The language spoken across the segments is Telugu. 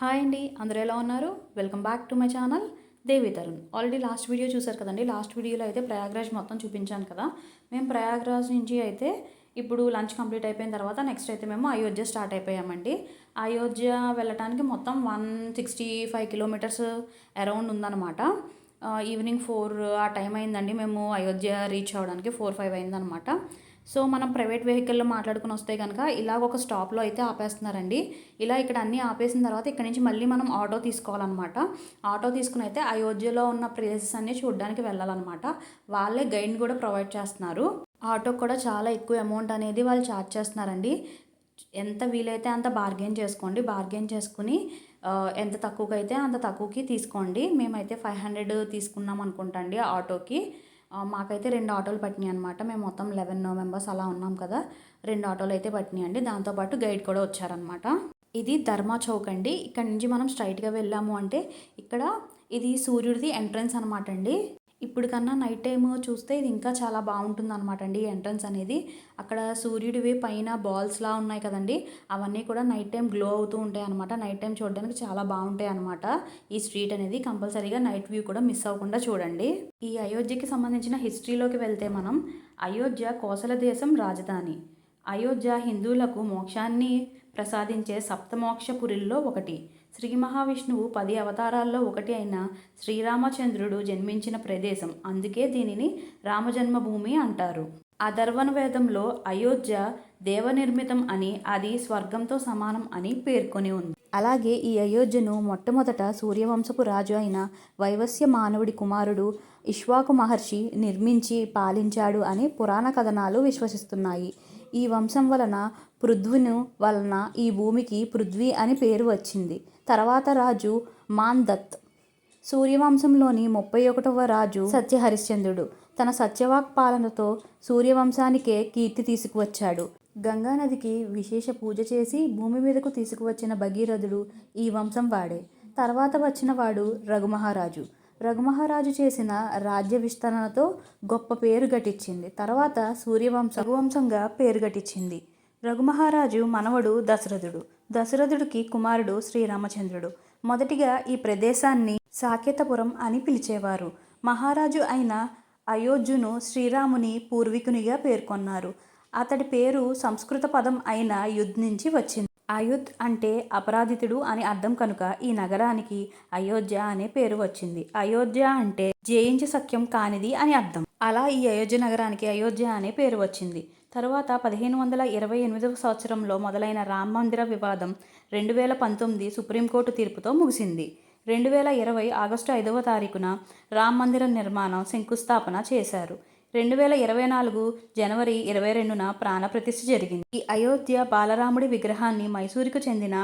హాయ్ అండి అందరూ ఎలా ఉన్నారు? Welcome back to my channel. Devi Tarun. Already last video చూసారు కదండి? లాస్ట్ వీడియోలో అయితే ప్రయాగ్రాజ్ మొత్తం చూపించాను కదా? మేము ప్రయాగ్రాజ్ నుంచి అయితే ఇప్పుడు లంచ్ కంప్లీట్ అయిపోయిన తర్వాత నెక్స్ట్ అయితే మేము అయోధ్య స్టార్ట్ అయిపోయామండి. అయోధ్య వెళ్ళటానికి మొత్తం one sixty five kilometres around ఉందన్నమాట ఈవినింగ్ ఫోర్ ఆ టైం అయిందండి. మేము అయోధ్య రీచ్ అవ్వడానికి ఫోర్ ఫైవ్ అయిందనమాట సో మనం ప్రైవేట్ వెహికల్లో మాట్లాడుకుని వస్తే కనుక ఇలాగ ఒక స్టాప్లో అయితే ఆపేస్తున్నారండి. ఇలా ఇక్కడ అన్నీ ఆపేసిన తర్వాత ఇక్కడ నుంచి మళ్ళీ మనం ఆటో తీసుకోవాలన్నమాట. ఆటో తీసుకుని అయితే అయోధ్యలో ఉన్న ప్లేసెస్ అన్నీ చూడడానికి వెళ్ళాలన్నమాట. వాళ్ళే గైడ్ని కూడా ప్రొవైడ్ చేస్తున్నారు. ఆటోకి కూడా చాలా ఎక్కువ అమౌంట్ అనేది వాళ్ళు ఛార్జ్ చేస్తున్నారండి. ఎంత వీలైతే అంత బార్గెన్ చేసుకోండి. బార్గెన్ చేసుకుని ఎంత తక్కువకైతే అయితే అంత తక్కువకి తీసుకోండి. మేమైతే ఫైవ్ హండ్రెడ్ తీసుకున్నాం అనుకుంటా అండి ఆటోకి. మాకైతే రెండు ఆటోలు పట్టినాయి అనమాట మేము మొత్తం లెవెన్ మెంబర్స్ అలా ఉన్నాం కదా. రెండు ఆటోలు అయితే పట్టినాయి అండి దాంతోపాటు గైడ్ కూడా వచ్చారనమాట ఇది ధర్మా చౌక్ అండి. ఇక్కడ నుంచి మనం స్ట్రైట్గా వెళ్ళాము అంటే ఇక్కడ ఇది సూర్యుడిది ఎంట్రన్స్ అనమాట అండి. ఇప్పుడు కన్నా నైట్ టైం చూస్తే ఇది ఇంకా చాలా బాగుంటుంది అనమాట అండి ఎంట్రన్స్ అనేది. అక్కడ సూర్యుడివి పైన బాల్స్లా ఉన్నాయి కదండి. అవన్నీ కూడా నైట్ టైం గ్లో అవుతూ ఉంటాయి అనమాట నైట్ టైం చూడడానికి చాలా బాగుంటాయి అనమాట ఈ స్ట్రీట్ అనేది కంపల్సరీగా నైట్ వ్యూ కూడా మిస్ అవ్వకుండా చూడండి. ఈ అయోధ్యకి సంబంధించిన హిస్టరీలోకి వెళ్తే మనం అయోధ్య కోసల దేశం రాజధాని. అయోధ్య హిందువులకు మోక్షాన్ని ప్రసాదించే సప్తమోక్షపురిల్లో ఒకటి. శ్రీ మహావిష్ణువు పది అవతారాల్లో ఒకటి అయిన శ్రీరామచంద్రుడు జన్మించిన ప్రదేశం. అందుకే దీనిని రామజన్మభూమి అంటారు. అధర్వణ వేదంలో అయోధ్య దేవనిర్మితం అని అది స్వర్గంతో సమానం అని పేర్కొని ఉంది. అలాగే ఈ అయోధ్యను మొట్టమొదట సూర్యవంశపు రాజు అయిన వైవస్య మానవుడి కుమారుడు ఇష్వాకు మహర్షి నిర్మించి పాలించాడు అని పురాణ కథనాలు విశ్వసిస్తున్నాయి. ఈ వంశం వలన పృథ్వీను వలన ఈ భూమికి పృథ్వీ అని పేరు వచ్చింది. తర్వాత రాజు మాందత్. సూర్యవంశంలోని ముప్పై ఒకటవ రాజు సత్యహరిశ్చంద్రుడు. తన సత్యవాక్ పాలనతో సూర్యవంశానికే కీర్తి తీసుకువచ్చాడు. గంగా నదికి విశేష పూజ చేసి భూమి మీదకు తీసుకువచ్చిన భగీరథుడు ఈ వంశం వాడే. తర్వాత వచ్చిన వాడు రఘుమహారాజు. రఘుమహారాజు చేసిన రాజ్య విస్తరణతో గొప్ప పేరు గటించింది తర్వాత సూర్యవంశ రఘువంశంగా పేరు గటించింది రఘుమహారాజు మనవడు దశరథుడు. దశరథుడికి కుమారుడు శ్రీరామచంద్రుడు. మొదటిగా ఈ ప్రదేశాన్ని సాకేతపురం అని పిలిచేవారు. మహారాజు అయిన అయోధ్యును శ్రీరాముని పూర్వీకునిగా పేర్కొన్నారు. అతడి పేరు సంస్కృత పదం అయిన యుద్ నుంచి వచ్చింది. అయుద్ అంటే అపరాధితుడు అని అర్థం కనుక ఈ నగరానికి అయోధ్య అనే పేరు వచ్చింది. అయోధ్య అంటే జయించి సఖ్యం కానిది అని అర్థం. అలా ఈ అయోధ్య నగరానికి అయోధ్య అనే పేరు వచ్చింది. తరువాత పదిహేను వందల ఇరవై ఎనిమిదవ సంవత్సరంలో మొదలైన రామ మందిర వివాదం రెండు వేల పంతొమ్మిది సుప్రీంకోర్టు తీర్పుతో ముగిసింది. రెండు వేల ఇరవై ఆగస్టు ఐదవ తారీఖున రామ మందిర నిర్మాణం శంకుస్థాపన చేశారు. రెండు వేల ఇరవై నాలుగు జనవరి ఇరవై రెండున ప్రాణప్రతిష్ఠ జరిగింది. ఈ అయోధ్య బాలరాముడి విగ్రహాన్ని మైసూరుకు చెందిన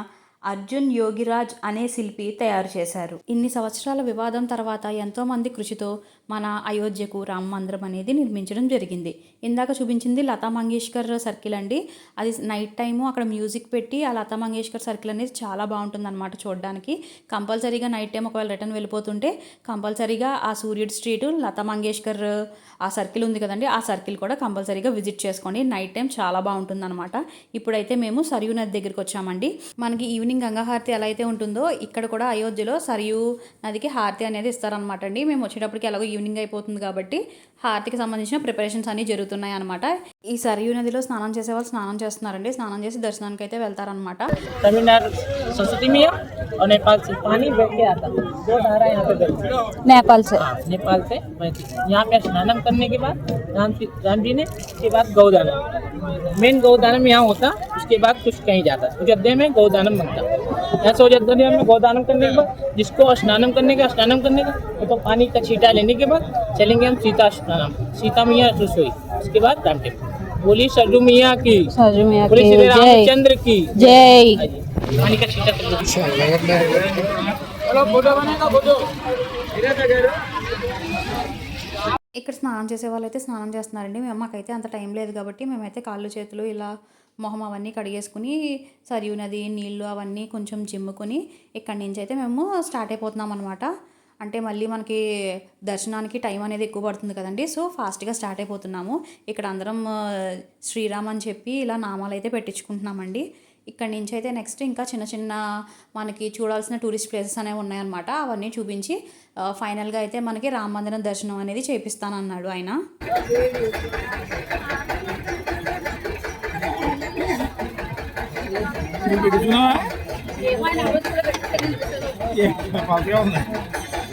అర్జున్ యోగిరాజ్ అనే శిల్పి తయారు చేశారు. ఇన్ని సంవత్సరాల వివాదం తర్వాత ఎంతోమంది కృషితో మన అయోధ్యకు రామ మందిరం అనేది నిర్మించడం జరిగింది. ఇందాక చూపించింది లతా మంగేష్కర్ సర్కిల్ అండి. అది నైట్ టైము అక్కడ మ్యూజిక్ పెట్టి ఆ లతా మంగేష్కర్ సర్కిల్ అనేది చాలా బాగుంటుంది అనమాట చూడడానికి. కంపల్సరీగా నైట్ టైం ఒకవేళ రిటర్న్ వెళ్ళిపోతుంటే కంపల్సరీగా ఆ సూర్యుడు స్ట్రీట్ లతా మంగేష్కర్ ఆ సర్కిల్ ఉంది కదండి ఆ సర్కిల్ కూడా కంపల్సరీగా విజిట్ చేసుకోండి. నైట్ టైం చాలా బాగుంటుంది అనమాట ఇప్పుడైతే మేము సరియు నది దగ్గరికి వచ్చామండి. మనకి ఈవినింగ్ గంగా హారతి ఎలా అయితే ఉంటుందో ఇక్కడ కూడా అయోధ్యలో సరియు నదికి హారతి అనేది ఇస్తారనమాట అండి. మేము వచ్చేటప్పటికి ఎలాగో ఈవినింగ్ అయిపోతుంది కాబట్టి హారతికి సంబంధించిన ప్రిపరేషన్స్ అన్నీ జరుగుతున్నాయి అనమాట ఈ సరియు నదిలో స్నానం చేసే వాళ్ళు స్నానం చేస్తున్నారండి స్నానం చేసి దర్శనానికి అయితే వెళ్తారనమాట तमिलनाडु सरस्वती मैया और नेपाल से पानी बह के आता है दो धारा यहाँ पे बहती है नेपाल से हाँ, नेपाल से बहती है यहाँ पे स्नानम करने के बाद राम जी राम जी ने उसके बाद गौदानम मेन गौदानम यहाँ होता उसके बाद कुछ कहीं जाता अयोध्या में गौदानम बनता यहाँ से अयोध्या में गौदानम करने के बाद जिसको स्नानम करने का स्नानम करने का वो तो पानी का छीटा लेने के बाद चलेंगे हम सीता स्नानम सीता मैया रसोई उसके बाद राम टेम्पल बोली सरजू मैया की सरजू मैया बोली की श्री जय रामचंद्र की जय पानी का छीटा कर चलो फोटो बनेगा फोटो ఇక్కడ స్నానం చేసే వాళ్ళైతే స్నానం చేస్తున్నారండి మేము మాకైతే అంత టైం లేదు కాబట్టి మేమైతే కాళ్ళు చేతులు ఇలా మొహం అవన్నీ కడిగేసుకుని సరియు నది నీళ్ళు అవన్నీ కొంచెం చిమ్ముకొని ఇక్కడి నుంచి అయితే మేము స్టార్ట్ అయిపోతున్నాం అనమాట అంటే మళ్ళీ మనకి దర్శనానికి టైం అనేది ఎక్కువ పడుతుంది కదండి. సో ఫాస్ట్గా స్టార్ట్ అయిపోతున్నాము. ఇక్కడ అందరం శ్రీరామ్ అని చెప్పి ఇలా నామాలు అయితే పెట్టించుకుంటున్నామండి. ఇక్కడ నుంచి అయితే నెక్స్ట్ ఇంకా చిన్న చిన్న మనకి చూడాల్సిన టూరిస్ట్ ప్లేసెస్ అనేవి ఉన్నాయన్నమాట. అవన్నీ చూపించి ఫైనల్గా అయితే మనకి రామ మందిరం దర్శనం అనేది చేపిస్తానన్నాడు ఆయన.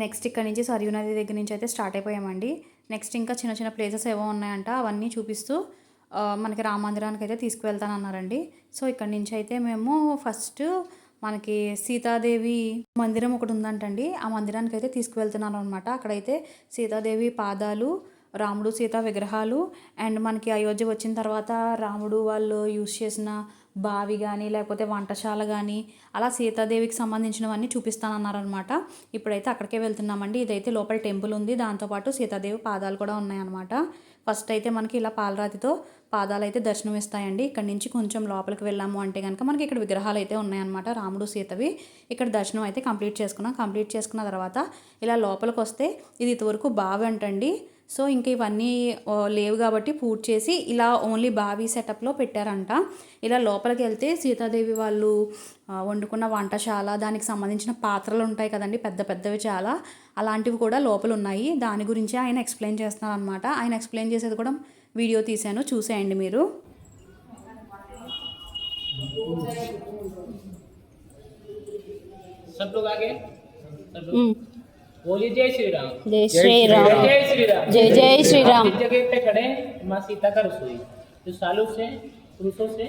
నెక్స్ట్ ఇక్కడ నుంచి సరియూ నది దగ్గర నుంచి అయితే స్టార్ట్ అయిపోయామండి. నెక్స్ట్ ఇంకా చిన్న చిన్న ప్లేసెస్ ఏవో ఉన్నాయంట అవన్నీ చూపిస్తూ మనకి రామందిరానికి అయితే తీసుకువెళ్తానన్నారండి సో ఇక్కడ నుంచి అయితే మేము ఫస్ట్ మనకి సీతాదేవి మందిరం ఒకటి ఉందంటండి. ఆ మందిరానికి అయితే తీసుకువెళ్తున్నాను అనమాట అక్కడైతే సీతాదేవి పాదాలు రాముడు సీత విగ్రహాలు అండ్ మనకి అయోధ్య వచ్చిన తర్వాత రాముడు వాళ్ళు యూస్ చేసిన బావి కానీ లేకపోతే వంటశాల కానీ అలా సీతాదేవికి సంబంధించినవన్నీ చూపిస్తానన్నారనమాట. ఇప్పుడైతే అక్కడికే వెళ్తున్నామండి. ఇదైతే లోపల టెంపుల్ ఉంది. దాంతోపాటు సీతాదేవి పాదాలు కూడా ఉన్నాయన్నమాట. ఫస్ట్ అయితే మనకి ఇలా పాలరాతితో పాదాలు అయితే దర్శనం ఇస్తాయండి ఇక్కడ నుంచి కొంచెం లోపలికి వెళ్ళాము అంటే కనుక మనకి ఇక్కడ విగ్రహాలు అయితే ఉన్నాయన్నమాట. రాముడు సీతవి. ఇక్కడ దర్శనం అయితే కంప్లీట్ చేసుకున్నాం. కంప్లీట్ చేసుకున్న తర్వాత ఇలా లోపలికి వస్తే ఇది ఇంతవరకు బావి అంటండి. సో ఇంక ఇవన్నీ ఓ, లేవు కాబట్టి పూర్తి చేసి ఇలా ఓన్లీ బావి సెటప్లో పెట్టారంట ఇలా లోపలికి వెళ్తే సీతాదేవి వాళ్ళు ఆ, వండుకున్న వంటశాల దానికి సంబంధించిన పాత్రలు ఉంటాయి కదండి పెద్ద పెద్దవి చాలా అలాంటివి కూడా లోపల ఉన్నాయి దాని గురించి ఆయన ఎక్స్ప్లెయిన్ చేస్తున్నారు అనమాట ఆయన ఎక్స్ప్లెయిన్ చేసేది కూడా వీడియో తీశాను చూసేయండి మీరు सब लोग आगे सब लोग बोलिए जय श्री राम जय श्री राम जय श्री राम जय जय श्री राम इस जगह पे खड़े हैं? माँ सीता का रसोई। जो सालों से पुरुषों से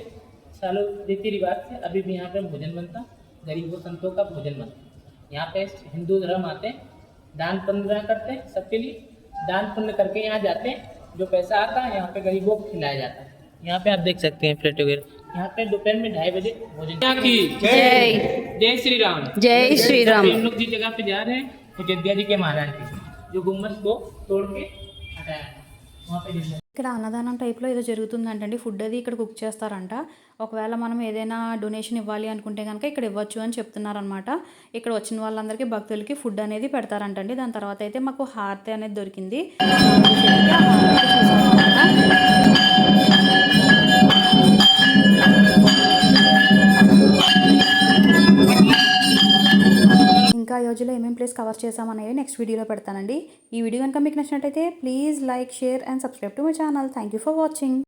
सालों रीति रिवाज से अभी भी यहाँ पे भोजन बनता गरीबों संतों का भोजन बनता। यहाँ पे हिंदू धर्म आते हैं दान पुण्य करते सबके लिए दान पुण्य करके यहाँ जाते हैं। जो पैसा आता है यहाँ पे गरीबों को खिलाया जाता है। यहाँ पे आप देख सकते हैं प्लेट वगैरह। यहाँ पे दोपहर में ढाई बजे भोजन। की जय। जय श्री राम जय श्री राम हम लोग जिस जगह पे जा रहे हैं अयोध्या जी के महाराज की जो गुम्बद को तोड़ के हटाया वहाँ पे जिस ఇక్కడ అన్నదానం టైప్లో ఏదో జరుగుతుందంటండి ఫుడ్ అది ఇక్కడ కుక్ చేస్తారంట ఒకవేళ మనం ఏదైనా డొనేషన్ ఇవ్వాలి అనుకుంటే కనుక ఇక్కడ ఇవ్వచ్చు అని చెప్తున్నారనమాట ఇక్కడ వచ్చిన వాళ్ళందరికీ భక్తులకి ఫుడ్ అనేది పెడతారంటండి దాని తర్వాత అయితే మాకు హారతి అనేది దొరికింది ప్లేస్ కవర్ చేసామనేవి నెక్స్ట్ వీడియోలో పెడతానండి. ఈ వీడియో కనుక మీకు నచ్చినట్టయితే please like share and subscribe to my channel thank you for watching